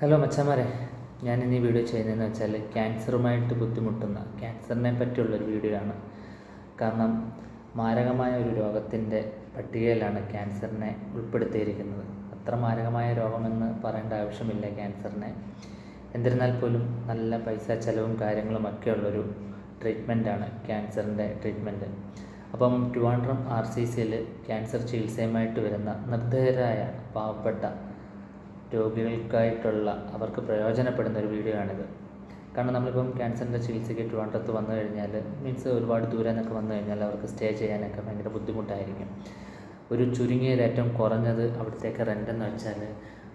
Hello മച്ചന്മാരെ. ഞാൻ ഇന്ന് ഈ വീഡിയോ ചെയ്യുന്നതെന്ന് വെച്ചാൽ ക്യാൻസറുമായിട്ട് ബുദ്ധിമുട്ടുന്ന ക്യാൻസറിനെ പറ്റിയുള്ളൊരു വീഡിയോ ആണ്. കാരണം മാരകമായ ഒരു രോഗത്തിന്റെ പട്ടികയിലാണ് ക്യാൻസറിനെ ഉൾപ്പെടുത്തിയിരിക്കുന്നത്. അത്ര മാരകമായ രോഗമെന്ന് പറയേണ്ട ആവശ്യമില്ല ക്യാൻസറിനെ. എന്നിരുന്നാൽ പോലും നല്ല പൈസ ചിലവും കാര്യങ്ങളും ഒക്കെ ഉള്ളൊരു ട്രീറ്റ്മെന്റാണ് ക്യാൻസറിന്റെ ട്രീറ്റ്മെന്റ് അപ്പം ട്രിവാൻഡ്രം ആർ സി സിയിൽ ക്യാൻസർ ചികിത്സയുമായിട്ട് വരുന്ന നിർദ്ധയരായ പാവപ്പെട്ട രോഗികൾക്കായിട്ടുള്ള അവർക്ക് പ്രയോജനപ്പെടുന്ന ഒരു വീഡിയോ ആണിത്. കാരണം നമ്മളിപ്പം ക്യാൻസറിന്റെ ചികിത്സയ്ക്ക് ട്രിവാൻഡ്രത്ത് വന്നു കഴിഞ്ഞാൽ മീൻസ് ഒരുപാട് ദൂരം എന്നൊക്കെ വന്നു കഴിഞ്ഞാൽ അവർക്ക് സ്റ്റേ ചെയ്യാനൊക്കെ ഭയങ്കര ബുദ്ധിമുട്ടായിരിക്കും. ഒരു ചുരുങ്ങിയത് ഏറ്റവും കുറഞ്ഞത് അവിടുത്തേക്ക് റെന്റ് എന്ന് വെച്ചാൽ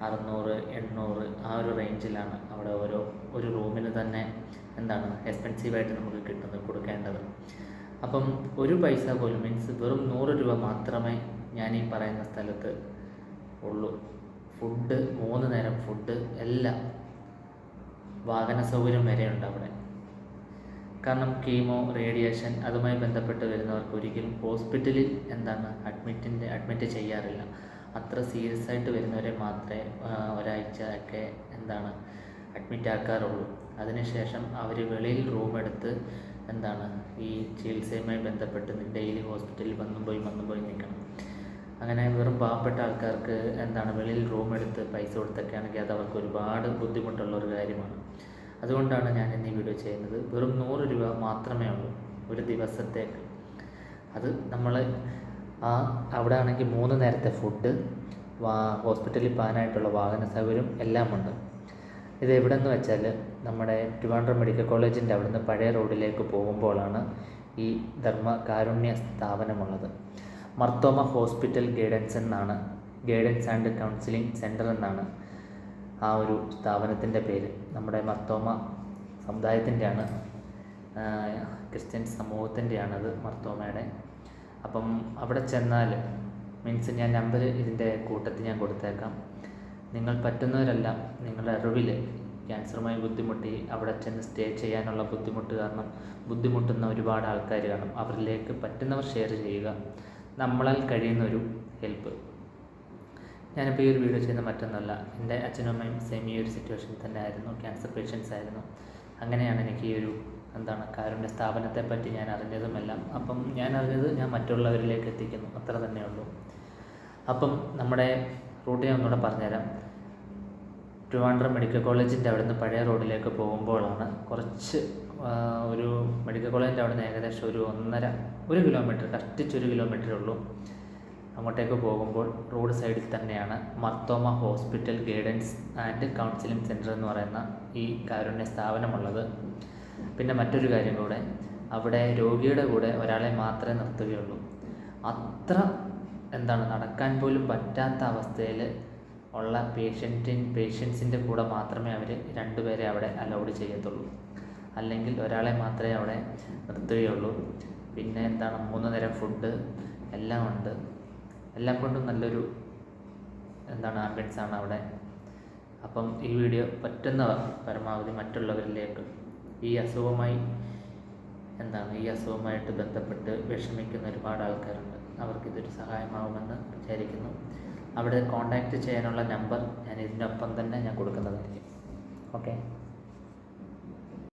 അറുന്നൂറ് എണ്ണൂറ് ആ ഒരു റേഞ്ചിലാണ് അവിടെ ഓരോ ഒരു റൂമിന് തന്നെ എന്താണ് എക്സ്പെൻസീവായിട്ട് നമുക്ക് കിട്ടുന്നത് കൊടുക്കേണ്ടത്. അപ്പം ഒരു പൈസ പോലും മീൻസ് വെറും നൂറ് രൂപ മാത്രമേ ഞാൻ ഈ പറയുന്ന സ്ഥലത്ത് ഉള്ളൂ. ഫുഡ് മൂന്ന് നേരം ഫുഡ് എല്ലാം വാഹന സൗകര്യം വരെയുണ്ട് അവിടെ. കാരണം കീമോ റേഡിയേഷൻ അതുമായി ബന്ധപ്പെട്ട് വരുന്നവർക്ക് ഒരിക്കലും ഹോസ്പിറ്റലിൽ എന്താണ് അഡ്മിറ്റിന്റെ അഡ്മിറ്റ് ചെയ്യാറില്ല. അത്ര സീരിയസ് ആയിട്ട് വരുന്നവരെ മാത്രമേ ഒരാഴ്ച ഒക്കെ എന്താണ് അഡ്മിറ്റ് ആക്കാറുള്ളൂ. അതിനുശേഷം അവർ വെളിയിൽ റൂം എടുത്ത് എന്താണ് ഈ ചികിത്സയുമായി ബന്ധപ്പെട്ട് ഡെയിലി ഹോസ്പിറ്റലിൽ വന്നും പോയി വന്നും പോയി നിൽക്കണം. അങ്ങനെ വെറും പാവപ്പെട്ട ആൾക്കാർക്ക് എന്താണ് വെളിയിൽ റൂം എടുത്ത് പൈസ കൊടുത്തൊക്കെ ആണെങ്കിൽ അത് അവർക്ക് ഒരുപാട് ബുദ്ധിമുട്ടുള്ള ഒരു കാര്യമാണ്. അതുകൊണ്ടാണ് ഞാൻ ഇന്ന് ഈ വീഡിയോ ചെയ്യുന്നത്. വെറും നൂറ് രൂപ മാത്രമേ ഉള്ളൂ ഒരു ദിവസത്തേക്ക്. അത് നമ്മൾ ആ അവിടെ ആണെങ്കിൽ മൂന്ന് നേരത്തെ ഫുഡ് വാ ഹോസ്പിറ്റലിൽ പോകാനായിട്ടുള്ള വാഹന സൗകര്യം എല്ലാം ഉണ്ട്. ഇത് എവിടെന്ന് വെച്ചാൽ നമ്മുടെ ട്രിവാൻഡ്രം മെഡിക്കൽ കോളേജിന്റെ അവിടുന്ന് പഴയ റോഡിലേക്ക് പോകുമ്പോഴാണ് ഈ ധർമ്മ കാരുണ്യ സ്ഥാപനമുള്ളത്. മർത്തോമ ഹോസ്പിറ്റൽ ഗൈഡൻസ് എന്നാണ് ഗൈഡൻസ് ആൻഡ് കൗൺസിലിംഗ് സെന്റർ എന്നാണ് ആ ഒരു സ്ഥാപനത്തിന്റെ പേര്. നമ്മുടെ മർത്തോമ സമുദായത്തിന്റെയാണ് ക്രിസ്ത്യൻ സമൂഹത്തിന്റെയാണത് മർത്തോമയുടെ. അപ്പം അവിടെ ചെന്നാൽ മീൻസ് ഞാൻ നമ്പർ ഇതിന്റെ കൂട്ടത്തിൽ ഞാൻ കൊടുത്തേക്കാം. നിങ്ങൾ പറ്റുന്നവരെല്ലാം നിങ്ങളുടെ അറിവിൽ ക്യാൻസറുമായി ബുദ്ധിമുട്ടി അവിടെ ചെന്ന് സ്റ്റേ ചെയ്യാനുള്ള ബുദ്ധിമുട്ട് കാരണം ബുദ്ധിമുട്ടുന്ന ഒരുപാട് ആൾക്കാർ കാണും. അവരിലേക്ക് പറ്റുന്നവർ ഷെയർ ചെയ്യുക. നമ്മളാൽ കഴിയുന്ന ഒരു ഹെൽപ്പ് ഞാനിപ്പോൾ ഈ ഒരു വീഡിയോ ചെയ്യുന്ന മറ്റൊന്നല്ല. എന്റെ അച്ഛനും അമ്മയും സെയിം ഈ ഒരു സിറ്റുവേഷൻ തന്നെ ആയിരുന്നു ക്യാൻസർ പേഷ്യൻസ് ആയിരുന്നു. അങ്ങനെയാണ് എനിക്ക് ഈ ഒരു എന്താണ് കാരുണ്യ സ്ഥാപനത്തെ പറ്റി ഞാൻ അറിഞ്ഞതുമെല്ലാം. അപ്പം ഞാൻ അറിഞ്ഞത് ഞാൻ മറ്റുള്ളവരിലേക്ക് എത്തിക്കുന്നു. അത്ര തന്നെയുള്ളൂ അപ്പം നമ്മുടെ റൂട്ട് ഞാൻ ഒന്നുകൂടെ പറഞ്ഞുതരാം. ട്രിവാൻഡ്രം മെഡിക്കൽ കോളേജിന്റെ അവിടുന്ന് പഴയ റോഡിലേക്ക് പോകുമ്പോഴാണ് കുറച്ച് ഒരു മെഡിക്കൽ കോളേജിന്റെ അവിടെ നിന്ന് ഏകദേശം ഒരു ഒന്നര ഒരു കിലോമീറ്റർ കഷ്ടിച്ചൊരു കിലോമീറ്ററേ ഉള്ളൂ. അങ്ങോട്ടേക്ക് പോകുമ്പോൾ റോഡ് സൈഡിൽ തന്നെയാണ് Marthoma hospital guidance and counselling centre എന്ന് പറയുന്ന ഈ കാരുണ്യ സ്ഥാപനമുള്ളത്. പിന്നെ മറ്റൊരു കാര്യം കൂടെ അവിടെ രോഗിയുടെ കൂടെ ഒരാളെ മാത്രമേ നിർത്തുകയുള്ളൂ. അത്ര എന്താണ് നടക്കാൻ പോലും പറ്റാത്ത അവസ്ഥയിൽ ഉള്ള പേഷ്യന്റിൻ പേഷ്യൻസിന്റെ കൂടെ മാത്രമേ അവർ രണ്ടുപേരെ അവിടെ അലൗഡ് ചെയ്യത്തുള്ളൂ. അല്ലെങ്കിൽ ഒരാളെ മാത്രമേ അവിടെ നിർത്തുകയുള്ളൂ. പിന്നെ എന്താണ്? മൂന്ന് നേരം ഫുഡ് എല്ലാം ഉണ്ട്. എല്ലാം കൊണ്ടും നല്ലൊരു എന്താണ്? ആംബിയൻസ് ആണ് അവിടെ. അപ്പം ഈ വീഡിയോ പറ്റുന്നവർ പരമാവധി മറ്റുള്ളവരിലേക്ക് ഈ അസുഖമായി എന്താണ്? ഈ അസുഖമായിട്ട് ബന്ധപ്പെട്ട് വിഷമിക്കുന്ന ഒരുപാട് ആൾക്കാരുണ്ട്. അവർക്ക് ഇതൊരു സഹായമാവുമെന്ന് വിചാരിക്കുന്നു. അവിടെ കോൺടാക്റ്റ് ചെയ്യാനുള്ള നമ്പർ ഞാൻ ഇതിനൊപ്പം തന്നെ ഞാൻ കൊടുക്കുന്നതായിരിക്കും. ഓക്കെ